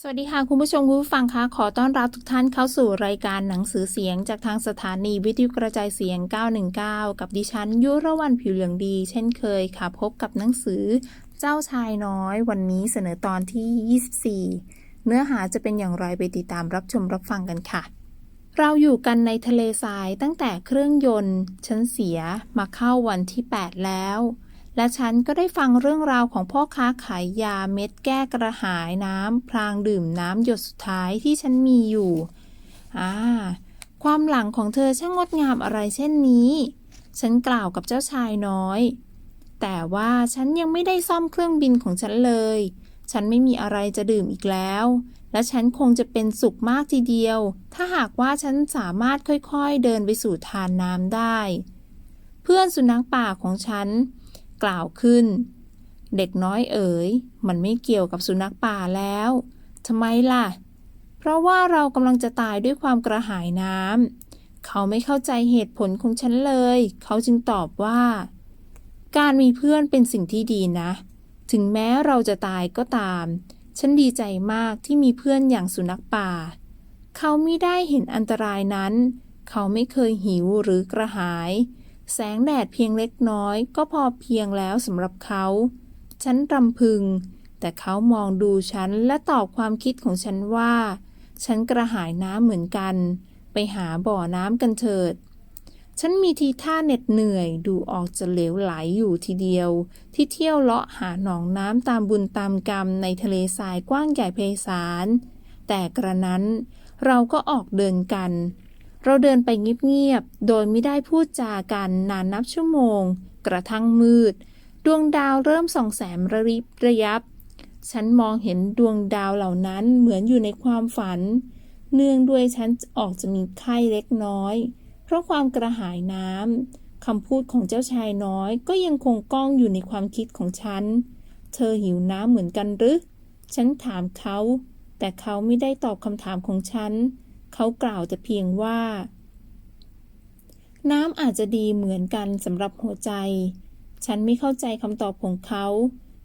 สวัสดีค่ะ คุณผู้ชมคุณผู้ฟังคะขอต้อนรับทุกท่านเข้าสู่รายการหนังสือเสียง จากทางสถานีวิทยุกระจายเสียง 919 กับดิฉันยุรวันผิวเหลืองดี เช่นเคยค่ะ พบกับหนังสือเจ้าชายน้อย วันนี้เสนอตอนที่ 24 เนื้อหาจะเป็นอย่างไรไปติดตามรับชมรับฟังกันค่ะ เราอยู่กันในทะเลทรายตั้งแต่เครื่องยนต์ฉันเสียมาเข้าวันที่ 8 แล้ว และฉันก็ได้ฟังเรื่องราวของพ่อค้าขายยาเม็ดแก้กระหายน้ำพลางดื่มน้ำหยดสุดท้ายที่ฉันมีอยู่ อ่า ความหลังของเธอช่างงดงามอะไรเช่นนี้ ฉันกล่าวกับเจ้าชายน้อย แต่ว่าฉันยังไม่ได้ซ่อมเครื่องบินของฉันเลย ฉันไม่มีอะไรจะดื่มอีกแล้ว และฉันคงจะเป็นสุขมากทีเดียว ถ้าหากว่าฉันสามารถค่อยๆเดินไปสู่ทานน้ำได้ เพื่อนสุนัขป่าของฉัน กล่าวขึ้น เด็กน้อยเอ๋ย มันไม่เกี่ยวกับสุนัขป่าแล้วทำไมล่ะ เพราะว่าเรากำลังจะตายด้วยความกระหายน้ำเขาไม่เข้าใจเหตุผลของฉันเลย เขาจึงตอบว่า การมีเพื่อนเป็นสิ่งที่ดีนะ ถึงแม้เราจะตายก็ตาม ฉันดีใจมากที่มีเพื่อนอย่างสุนัขป่า เขาไม่ได้เห็นอันตรายนั้น เขาไม่เคยหิวหรือกระหาย แสงแดดเพียงเล็กน้อย ก็พอเพียงแล้วสำหรับเขา ฉันรำพึง แต่เขามองดูฉันและตอบความคิดของฉันว่า ฉันกระหายน้ำเหมือนกัน ไปหาบ่อน้ำกันเถิด ฉันมีทีท่าเหน็ดเหนื่อย ดูออกจะเหลวไหลอยู่ทีเดียว ที่เที่ยวเลาะหาหนองน้ำตามบุญตามกรรมในทะเลทรายกว้างใหญ่ไพศาล แต่กระนั้นเราก็ออกเดินกัน เราเดินไปเงียบๆ โดยไม่ได้พูดจากันนานนับชั่วโมง กระทั่งมืด ดวงดาวเริ่มส่องแสงระริบระยับ ฉันมองเห็นดวงดาวเหล่านั้นเหมือนอยู่ในความฝัน เนื่องด้วยฉันออกจะมีไข้เล็กน้อย เพราะความกระหายน้ำคำพูดของเจ้าชายน้อยก็ยังคงก้องอยู่ในความคิดของฉัน เธอหิวน้ำเหมือนกันหรือ ฉันถามเขา แต่เขาไม่ได้ตอบคำถามของฉัน เขากล่าวแต่เพียงว่า น้ำอาจจะดีเหมือนกันสำหรับหัวใจ ฉันไม่เข้าใจคำตอบของเขา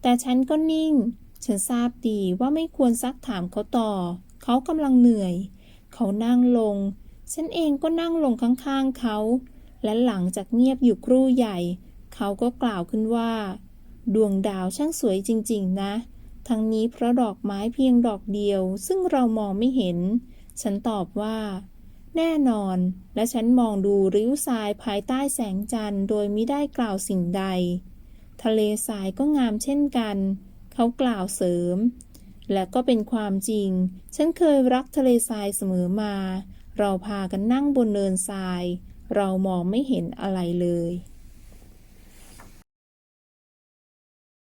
แต่ฉันก็นิ่ง ฉันทราบดีว่าไม่ควรซักถามเขาต่อ เขากำลังเหนื่อย เขานั่งลง ฉันเองก็นั่งลงข้างๆเขา และหลังจากเงียบอยู่ครู่ใหญ่ เขาก็กล่าวขึ้นว่า ดวงดาวช่างสวยจริง ๆ นะทั้งนี้เพราะดอกไม้เพียงดอกเดียว ซึ่งเรามองไม่เห็น ฉันตอบว่า แน่นอน และฉันมองดูริ้วทรายภายใต้แสงจันทร์โดยไม่ได้กล่าวสิ่งใด ทะเลทรายก็งามเช่นกัน เขากล่าวเสริม และก็เป็นความจริง ฉันเคยรักทะเลทรายเสมอมา เราพากันนั่งบนเนินทราย เรามองไม่เห็นอะไรเลย